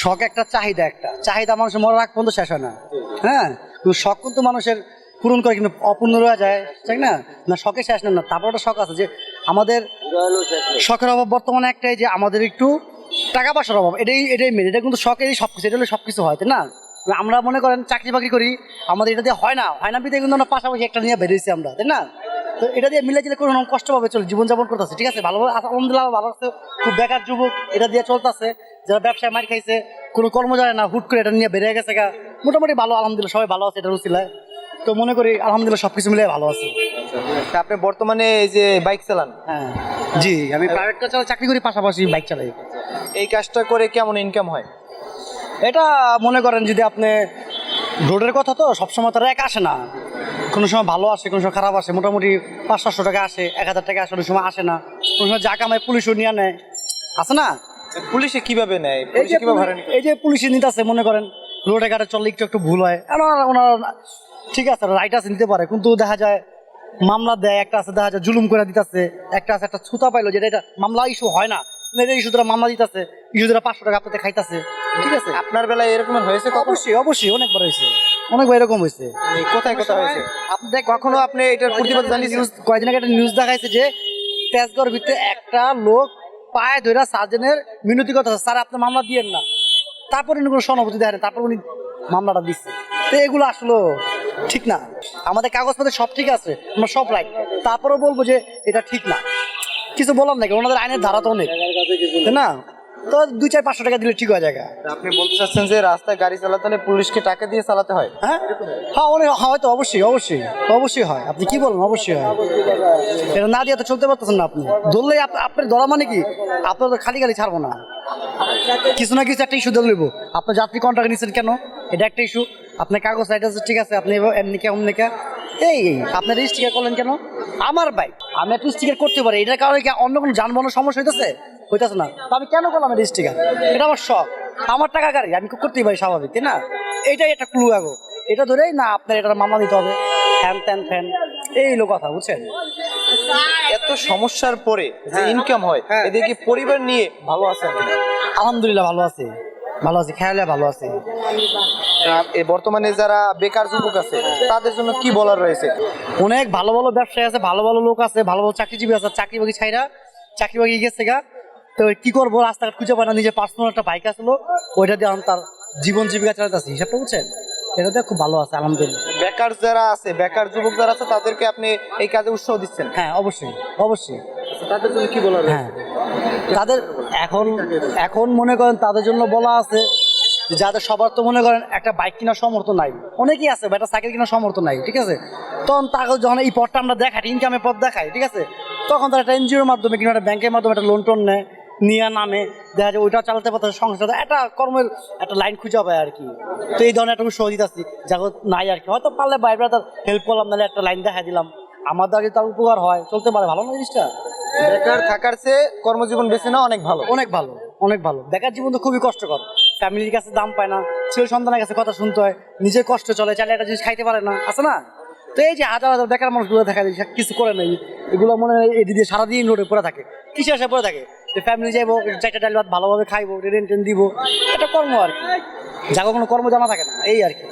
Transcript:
শখ একটা, চাহিদা একটা। চাহিদা মানুষের মরার আগ পর্যন্ত শেষ হয় না। হ্যাঁ? কিন্তু শখ কিন্তু মানুষের পূরণ করে কিন্তু অপূর্ণ রয়ে যায়, ঠিক না? না, শখে শেষ না না, তারপর একটা শখ আছে যে আমাদের শখের অভাব বর্তমানে একটাই যে আমাদের একটু টাকা পয়সার অভাব। এটাই এটাই মেন এটা কিন্তু শখেরই সব কিছু এটা হলে সব কিছু হয়, তাই না? আমরা মনে করেন চাকরি বাকরি করি, আমাদের এটা দিয়ে হয় না। হয় না বিধে কিন্তু আমরা পাশাপাশি একটা নিয়ে বেরিয়েছি আমরা, তাই না? তো এটা দিয়ে মিলে জিলে কোনো কষ্ট পাবে চলে জীবনযাপন করতেছে ঠিক আছে? ভালো আলহামদুলিল্লাহ ভালো আছে খুব বেকার যুবক এটা দিয়ে চলতেছে। যারা ব্যবসায় মার খাইছে কোনো কর্ম যায় না হুট করে এটা নিয়ে বেড়ে গেছে গা। মোটামুটি ভালো আলহামদুলিল্লাহ সবাই ভালো আছে এটা রুচিলায়। তো মনে করি আলহামদুলিল্লাহ সব কিছু মিলে ভালো আছে। আপনি বর্তমানে এই যে বাইক চালান? হ্যাঁ। জি আমি প্রাইভেট কার চালাই চাকরি করি পাশাপাশি বাইক চালাই। এই কাজটা করে কেমন ইনকাম হয়? এটা মনে করেন যদি আপনি রোডের কথা তো সবসময় তো এক আসে না। কোনো সময় ভালো আসে কোনো সময় খারাপ আসে মোটামুটি পাঁচ সাতশো টাকা আসে এক হাজার টাকা আসে অনেক সময় আসে না। কোনো সময় যা কামায় পুলিশও নিয়ে নেয়। আছে না? পুলিশে কীভাবে নেয়? এই যে পুলিশে কীভাবে এই যে পুলিশে নিতে আছে মনে করেন রোডে ঘাটে চললে একটু একটু ভুল হয়। ওনারা ঠিক আছে রাইট আছে নিতে পারে। কিন্তু দেখা যায় মামলা দেয় একটা আছে দেখা যায় জুলুম করে দিতেছে একটা আছে একটা ছুতা পাইলো যেটা এটা মামলা ইস্যু হয় না। এটা ইস্যু দ্বারা মামলা দিতেছে ইস্যু দ্বারা পাঁচশো টাকা আপনাদের খাইতেছে। ঠিক আছে? আপনার বেলায় এরকম হয়েছে অবশ্যই অবশ্যই অনেকবার হয়েছে। অনেকবার এরকম হয়েছে কোথায় কোথায় হয়েছে আপনি দেখ কখনো আপনি এটার প্রতিবাদ জানিয়েছেন? নিউজ কয়েকদিন আগে একটা নিউজ দেখাইছে যে তেজগড় ভিতরে একটা লোক পায়ে ধরে সার্জেনের মিনতি কথা স্যার আপনি মামলা দিয়েন না। তারপরে উনি কোনো সহানুভূতি দেয় না তারপর উনি মামলাটা দিচ্ছে। তো এগুলো আসলো ঠিক না। আমাদের কাগজপত্রে সব ঠিক আছে। আমরা সব রাইট তারপরেও বলব যে এটা ঠিক না। কিছু বলার নাকি ওনাদের আইনের ধারা তো অনেক। তাই না? তো দুই চার পাঁচশো টাকা দিলে ঠিক হয়ে যায় আপনি বলতে চাচ্ছেন যে রাস্তায় গাড়ি চালাতে হলে পুলিশকে টাকা দিয়ে চালাতে হয়? হ্যাঁ? হ্যাঁ অনেক হয়তো অবশ্যই অবশ্যই অবশ্যই হয়। আপনি কি বলেন? অবশ্যই হয়। এটা না দিয়ে তো চলতে পারতেছেন না আপনি। ধরলেই আপ- আপনার ধরা মানে কি? আপনার তো খালি খালি ছাড়বো না। কিছু না কিছু একটা ইস্যু ধরে নেব। আপনার যাত্রী কন্ট্রাক্ট নিচ্ছেন কেন? এটা একটা ইস্যু আপনার কাগজ রাইট আছে ঠিক আছে আপনি এমনি কে অমনি কে। এই এই, আপনি রেজিস্ট্রিকার করলেন কেন? আমার বাইক আমি একটা রেজিস্ট্রিকার করতে পারি। এটার কারণে কি অন্য কোনো যানবাহনের সমস্যা হইতেছে? হইতেছে না। তো আমি কেন করলাম রেজিস্ট্রিকার এটা আমার শখ। আমার টাকা গাড়ি আমি করতেই পারি স্বাভাবিক তাই না? এইটাই একটা ক্লু আগো। এটা ধরেই না আপনার এটার মামলা দিতে হবে। ফ্যান ট্যান ফ্যান। এই হলো কথা বুঝছেন? এত সমস্যার পরে যে ইনকাম হয় হ্যাঁ। এদিকে পরিবার নিয়ে ভালো আছেন আলহামদুলিল্লাহ ভালো আছে। ভালো আছে খেয়ালে ভালো আছে। বর্তমানে যারা বেকার যুবক আছে তাদের জন্য কি বলার রয়েছে? অনেক ভালো ভালো ব্যবসায়ী আছে ভালো ভালো লোক আছে ভালো ভালো চাকরিজীবী আছে চাকরি বাকরি ছাইরা চাকরি বাকরি গেছে গা। তো কি করব? রাস্তাঘাট খুঁজে পায় না নিজের পার্সোনাল একটা বাইক আসলো ওইটা দিয়ে আমি তার জীবন জীবিকা চালাতে আছে হিসাবটা বুঝছেন? এটা দিয়ে খুব ভালো আছে আলহামদুলিল্লাহ। বেকার যারা আছে বেকার যুবক যারা আছে তাদেরকে আপনি এই কাজে উৎসাহ দিচ্ছেন? হ্যাঁ অবশ্যই অবশ্যই। তাদের জন্য কি বলার হ্যাঁ। তাদের এখন এখন মনে করেন তাদের জন্য বলা আছে যাদের সবার তো মনে করেন একটা বাইক কেনার সমর্থ নাই। অনেকেই আছে বা একটা সাইকেল কেনার সমর্থ নাই ঠিক আছে? তখন তাকে যখন এই পথটা আমরা দেখাই ইনকামের পথ দেখাই ঠিক আছে? তখন তারা একটা এনজিওর মাধ্যমে কিংবা একটা ব্যাংকের মাধ্যমে একটা লোন টোন নেয়। নিয়ে নামে। দেখা যায় ওইটা চালাতে পারতে সংসার একটা কর্মের একটা লাইন খুঁজে পায় আর কি। তো এই ধরনের একটা সহজিত আছি যাকে নাই আর কি। হয়তো পারলে বাইরে তার হেল্প করলাম নাহলে একটা লাইন দেখা দিলাম। আমার দ্বারা তার উপকার হয় চলতে পারে। ভালো না জিনিসটা? বেকার থাকার চেয়ে কর্মজীবন বেছে নেওয়া অনেক ভালো। অনেক ভালো অনেক ভালো। বেকার জীবন তো খুবই কষ্টকর। ফ্যামিলির কাছে দাম পায় না ছেলে সন্তানের কাছে কথা শুনতে হয় নিজের কষ্ট চলে চাইলে একটা জিনিস খাইতে পারে না। আছে না? তো এই যে হাজার হাজার বেকার মানুষগুলো দেখা যায় কিছু করে নেই। এগুলো মনে হয় এটি দিয়ে সারাদিন রোডে পড়ে থাকে। কিসে আসে পড়ে থাকে? যে ফ্যামিলি যাইবো, চারটা ডাল ভাত ভালোভাবে খাইবো রেন্ট টেন দিব এটা কর্ম আর কি। যাকে কোনো কর্ম জমা থাকে না, এই আর কি।